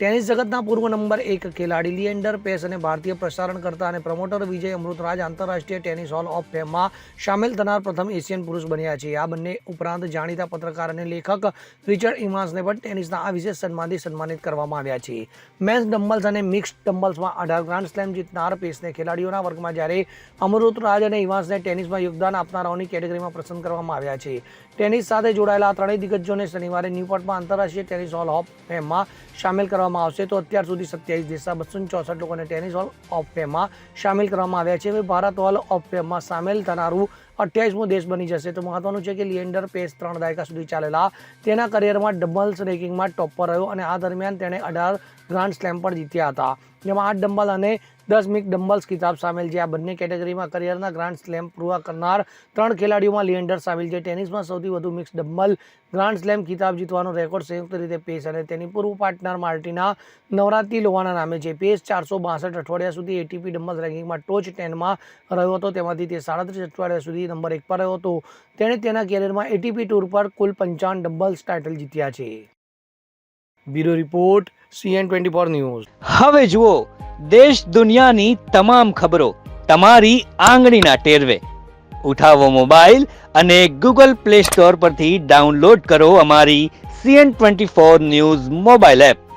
Tennis જગતના પૂર્વ number એક ખેલાડી લિએન્ડર પેસ અને ભારતીય પ્રસારણકર્તા અને પ્રમોટર વિજય અમૃતરાજ આંતરરાષ્ટ્રીય ટેનિસ હોલ ઓફ ફેમમાં સામેલ થનાર પ્રથમ એશિયન પુરુષ બન્યા છે. આ બંને ઉપરાંત જાણીતા પત્રકાર અને લેખક રિચર્ડ ઇમાન્સને પણ ટેનિસના આ વિશેષ સન્માનથી સન્માનિત કરવામાં આવ્યા છે. મેન્સ ડમ્બલ્સ અને મિક્સ ડમ્બલ્સમાં અઢાર ગ્રાન્ડ સ્લેમ જીતનાર પેસને ખેલાડીઓના વર્ગમાં જ્યારે અમૃતરાજ અને ઇવાન્સને ટેનિસમાં યોગદાન આપનારાઓની કેટેગરીમાં પસંદ કરવામાં આવ્યા છે. ટેનિસ સાથે જોડાયેલા ત્રણેય દિગ્ગજોને શનિવારે ન્યૂપોર્ટમાં આંતરરાષ્ટ્રીય ટેનિસ હોલ ઓફ ફેમમાં સામેલ કરવામાં આવશે તો અત્યાર સુધી સત્યાવીસ દેશના બસો ચોસઠ લોકોને ટેનિસ હોલ ઓફ ફેમમાં સામેલ કરવામાં આવ્યા છે. હવે ભારત હોલ ઓફ ફેમમાં સામેલ થનારું અઠ્યાવીસમો દેશ બની જશે. તો મહત્વનું છે કે લિએન્ડર પેસ ત્રણ દાયકા સુધી ચાલેલા. તેના કરિયરમાં ડબલ્સ રેન્કિંગમાં ટોપ પર રહ્યો અને આ દરમિયાન તેણે અઢાર ગ્રાન્ડ સ્લેમ પણ જીત્યા હતા. જેમાં આઠ ડમ્બલ અને દસ મિક ડમ્બલ્સ કિતાબ સામેલ છે. આ બંને કેટેગરીમાં કરિયરના ગ્રાન્ડ સ્લેમ પૂરા કરનાર ત્રણ ખેલાડીઓમાં લિએન્ડર સામેલ છે. ટેનિસમાં સૌથી વધુ મિક્સ ડમ્બલ ગ્રાન્ડ સ્લેમ ખિતાબ જીતવાનો રેકોર્ડ સંયુક્ત રીતે પેસ અને તેની પૂર્વ પાર્ટનર માર્ટિના નવરાત્રી લોવાના નામે છે. પેસ ચારસો બાસઠ અઠવાડિયા સુધી એટીપી ડમ્બલ્સ રેન્કિંગમાં ટોચ ટેનમાં રહ્યો હતો. તેમાંથી તે સાડત્રીસ અઠવાડિયા સુધી નંબર એક પર રહ્યો હતો. તેણે તેના કેરિયરમાં એટીપી ટૂર પર કુલ પંચાવન ડબલ્સ ટાઇટલ જીત્યા છે. Bureau report CN twenty four news. હવે જુઓ, દેશ દુનિયાની તમામ ખબરો તમારી આંગળીના ટેરવે. ઉઠાવો મોબાઈલ અને ગૂગલ પ્લે સ્ટોર પરથી ડાઉનલોડ કરો અમારી CN twenty four news mobile app.